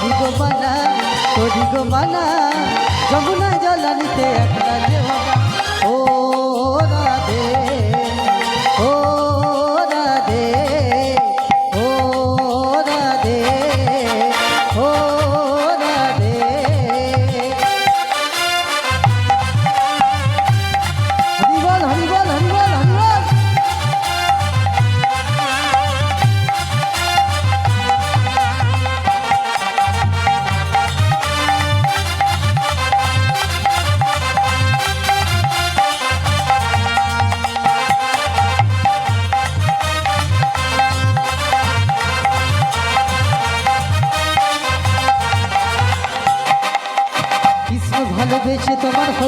করি গো মানা করি গো মানা যমুনা জলানিতে একলা দেওয়া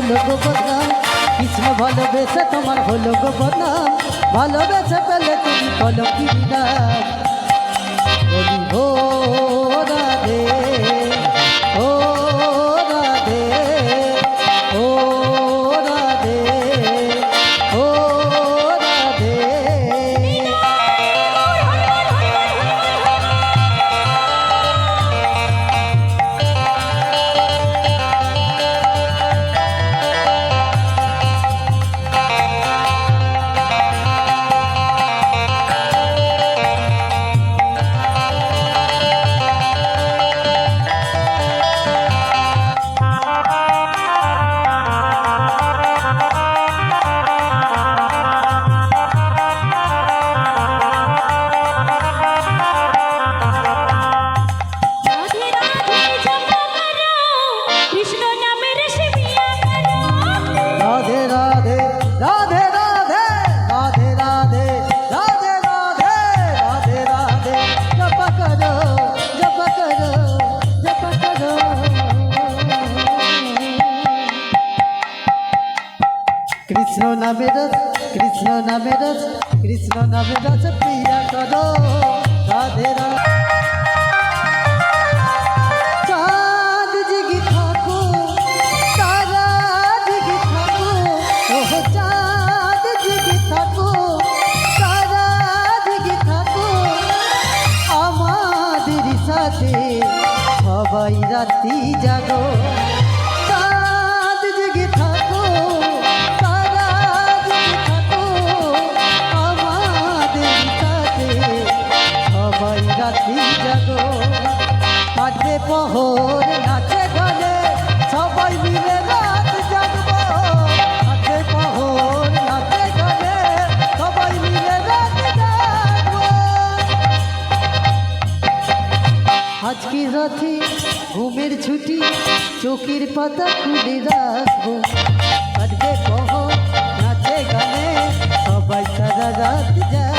হলো গো বদনাম কৃষ্ণ ভালোবেসে তোমার হলো গো বদনাম ভালোবেসে পেলে তুমি কলঙ্কি নামে রস কৃষ্ণ নামে রস প্রিয়া করো রাধে রাধে। সবাই রাতি ছুটি চোখের পাতা খুলে রাখব। কাটবে কহ নাচে গানে সবাই সারা রাত যায়।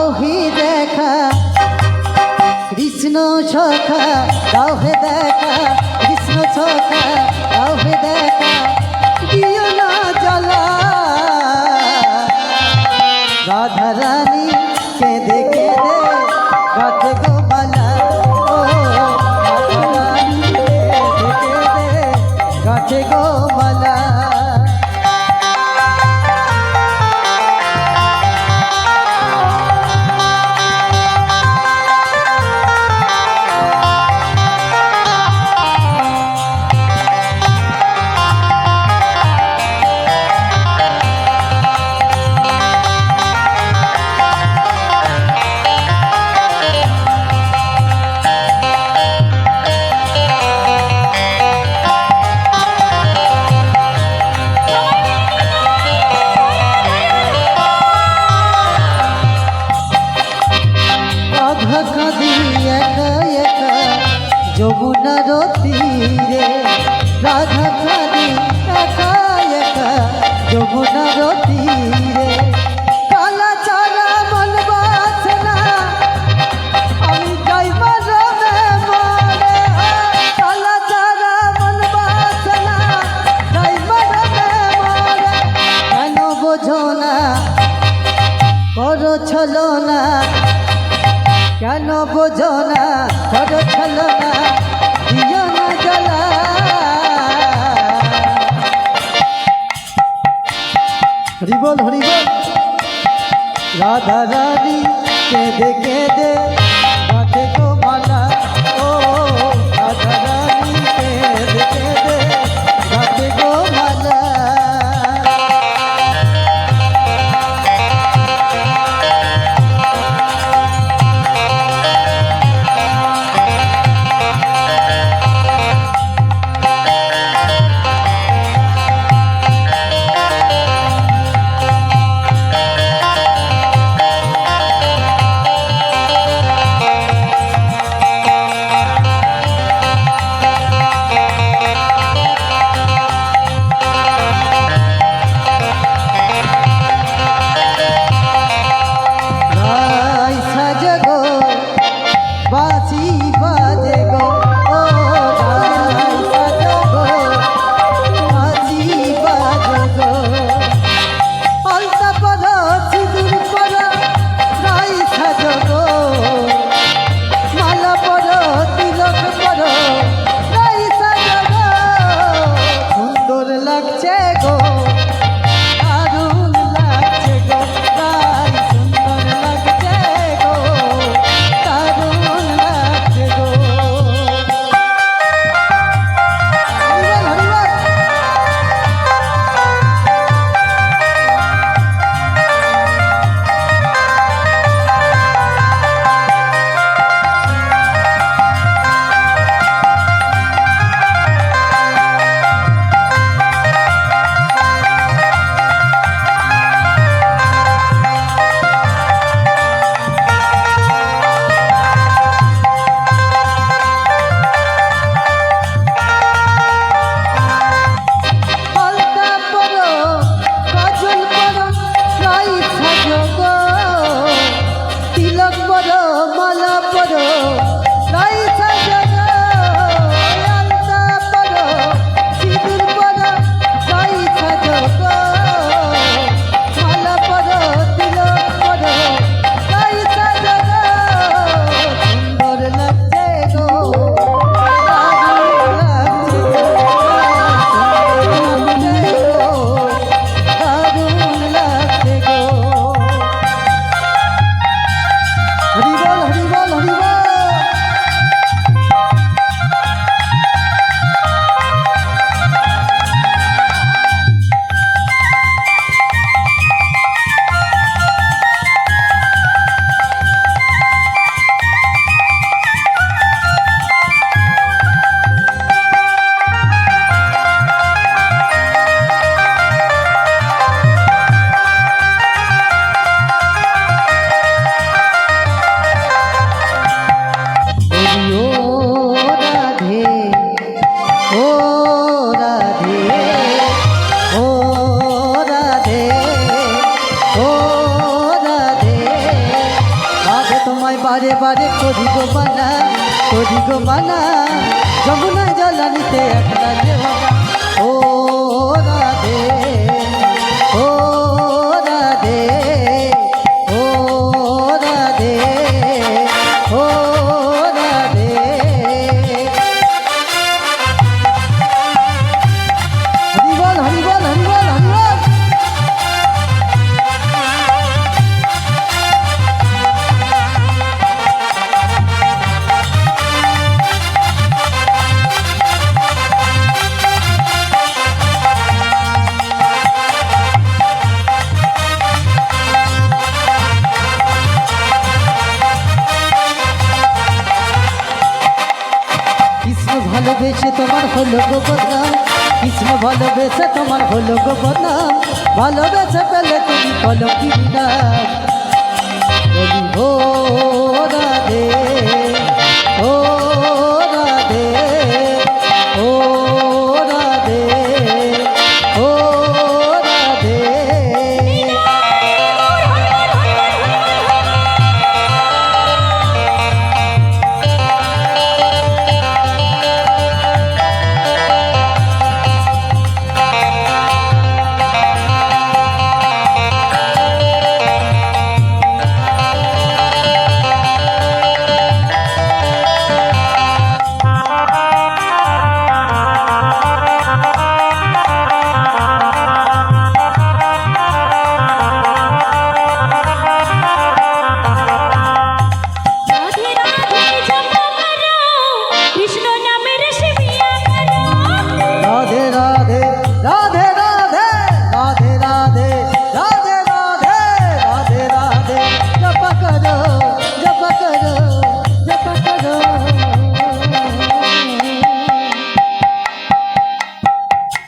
দাও হে দেখা। কৃষ্ণ সখা দাও হে দেখা। কৃষ্ণ সখা দাও দেখা। দিও না জ্বালা। রাধারানী ভালোবেসে তোমার হলো গো বদনাম। কৃষ্ণ ভালোবেসে তোমার হলো গো ভালোবেসে পেলে তুমি কলঙ্কি বিনা। বলি হো রাধে।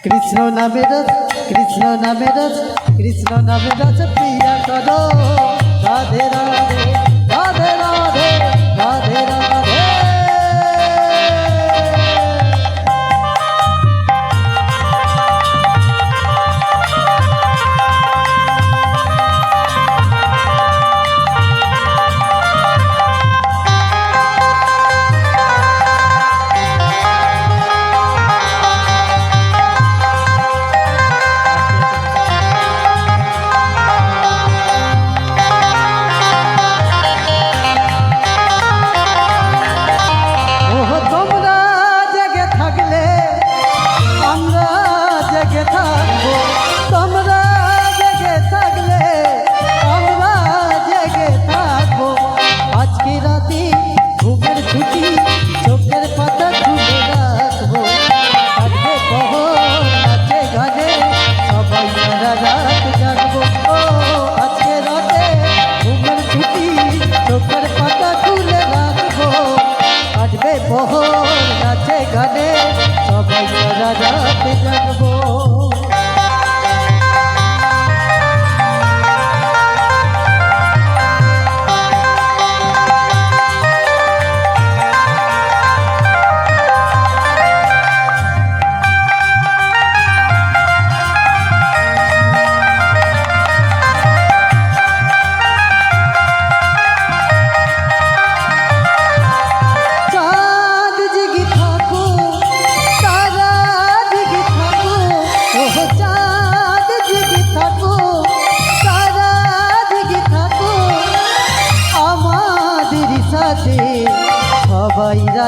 কৃষ্ণ নামে রস কৃষ্ণ নামে রস কৃষ্ণ নামে রস প্রিয়া করো রাধে রাধে।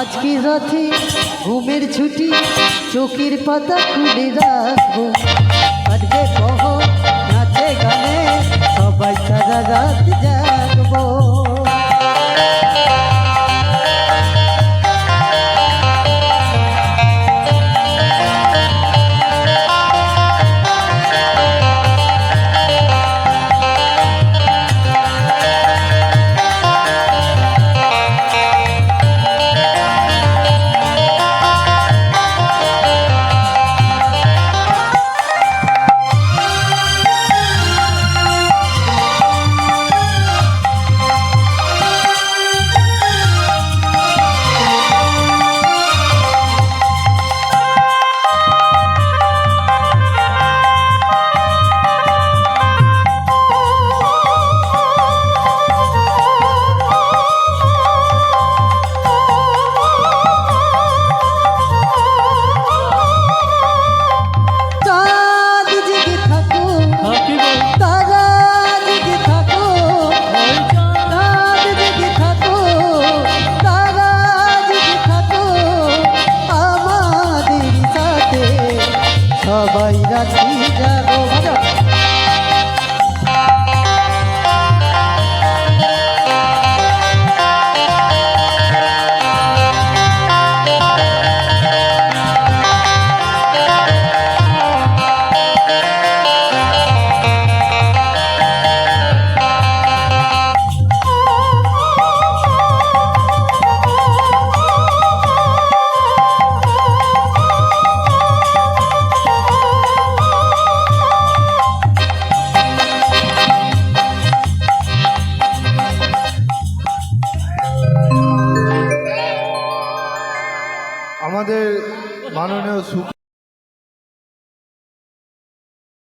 আজকে রাতে ঘুমের ছুটি? চোখের পাতা খুলে রাখব। কাটবে কহ নাচে গানে সবাই সারা রাত যায়।